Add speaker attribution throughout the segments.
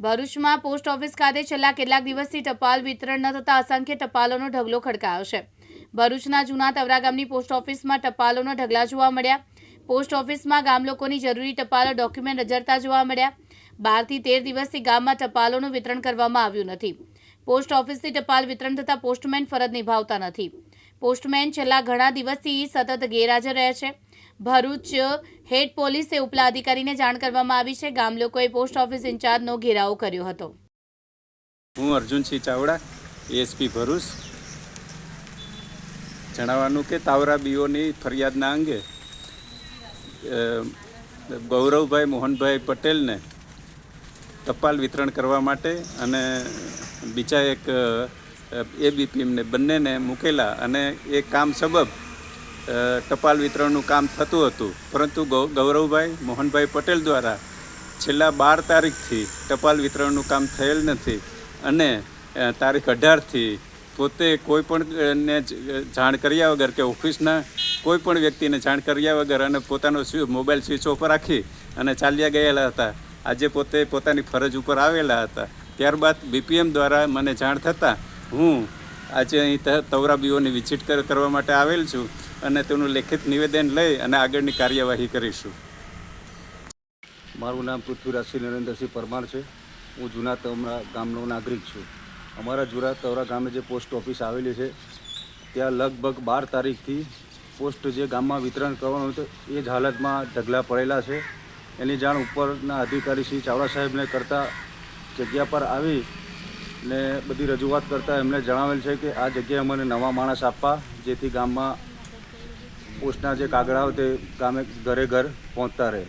Speaker 1: ભરૂચમાં post office ખાતે છેલ્લા કેટલાક દિવસથી ટપાલ વિતરણ ન થતા અસંખ્ય ટપાલોનો ઢગલો ખડકાયો છે. ભરૂચના જૂના તવરા ગામની પોસ્ટ ઓફિસમાં ટપાલોના ઢગલા જોવા મળ્યા. પોસ્ટ ઓફિસમાં ગામ લોકોની જરૂરી ટપાલો ડોક્યુમેન્ટ રજડતા જોવા મળ્યા. બારથી તેર દિવસથી ગામમાં ટપાલોનું વિતરણ કરવામાં આવ્યું નથી. પોસ્ટ ઓફિસથી ટપાલ વિતરણ થતાં પોસ્ટમેન ફરજ નિભાવતા નથી. પોસ્ટમેન છેલ્લા ઘણા દિવસથી સતત ગેરહાજર રહે છે. ભરૂચ હેડ પોલીસે ઉપલા અધિકારીને જાણ કરવામાં આવી છે. ગામ લોકોએ પોસ્ટ ઓફિસ ઇન્ચાર્જનો ઘેરાવો કર્યો હતો.
Speaker 2: હું અર્જુનસિંહ ચાવડા એએસપી ભરૂચ. જણાવવાનું કે તાવરા બીઓની ફરિયાદના અંગે ગૌરવભાઈ મોહનભાઈ પટેલને ટપાલ વિતરણ કરવા માટે અને બીજા એક એબીપીએમને બંનેને મૂકેલા અને એ કામ સબબ ટપાલ વિતરણનું કામ થતું હતું. પરંતુ ગૌરવભાઈ, મોહનભાઈ પટેલ દ્વારા છેલ્લા બાર તારીખથી ટપાલ વિતરણનું કામ થયેલ નથી. અને તારીખ અઢારથી પોતે કોઈ પણ ને જ- જાણ કર્યા વગર કે ઓફિસના કોઈ પણ વ્યક્તિને જાણ કર્યા વગર અને પોતાનો મોબાઈલ સ્વિચ ઓફ રાખી અને ચાલ્યા ગયેલા હતા. આજે પોતે પોતાની ફરજ ઉપર આવેલા હતા. ત્યારબાદ બીપીએમ દ્વારા મને જાણ થતાં હું આજે અહીં તવરાબીઓની તવરા વિઝિટ કરવા માટે આવેલ છું. અને તેનું લેખિત નિવેદન લઈ અને આગળની કાર્યવાહી કરીશું.
Speaker 3: મારું નામ પૃથ્વીરાજસિંહ નરેન્દ્રસિંહ પરમાર છે. હું જૂના તવરા ગામનો નાગરિક છું. અમારા જૂના તવરા ગામે જે પોસ્ટ ઓફિસ આવેલી છે, ત્યાં લગભગ બાર તારીખથી પોસ્ટ જે ગામમાં વિતરણ કરવાનું હતું, એ જ હાલતમાં ઢગલા પડેલા છે. એની જાણ ઉપરના અધિકારી શ્રી ચાવડા સાહેબને કરતાં જગ્યા પર આવી ને બધી રજૂઆત કરતાં એમણે જણાવેલ છે કે આ જગ્યાએ અમને નવા માણસ આપવા, જેથી ગામમાં પોસ્ટના જે કાગળાઓ તે ગામે ઘરે ઘર પહોંચતા રહે.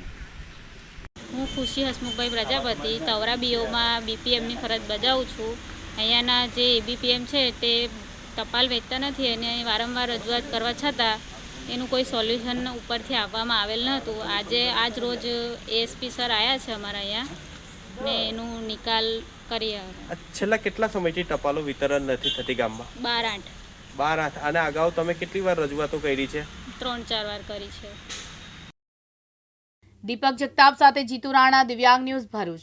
Speaker 4: હું ખુશી હસમુખભાઈ પ્રજાપતિ તવરા બીઓમાં બીપીએમની ફરજ બજાવું છું. અહીંયાના જે એબીપીએમ છે તે ટપાલ વેચતા નથી અને વારંવાર રજૂઆત કરવા છતાં એનું કોઈ સોલ્યુશન ઉપરથી આપવામાં આવેલ ન હતું આજે આજ રોજ એએસપી સર આવ્યા છે અમારા અહીંયા. ને એનું નિકાલ કરી
Speaker 5: છેલ્લા કેટલા સમયથી ટપાલો વિતરણ નથી થતી ગામમાં?
Speaker 4: બાર આઠ.
Speaker 5: બાર આઠ અને અગાઉ તમે કેટલી વાર રજૂઆતો કરી છે?
Speaker 4: ત્રણ ચાર વાર કરી છે.
Speaker 1: દીપક જગતાપ સાથે જીતુ રાણા દિવ્યાંગ ન્યૂઝ ભરૂચ.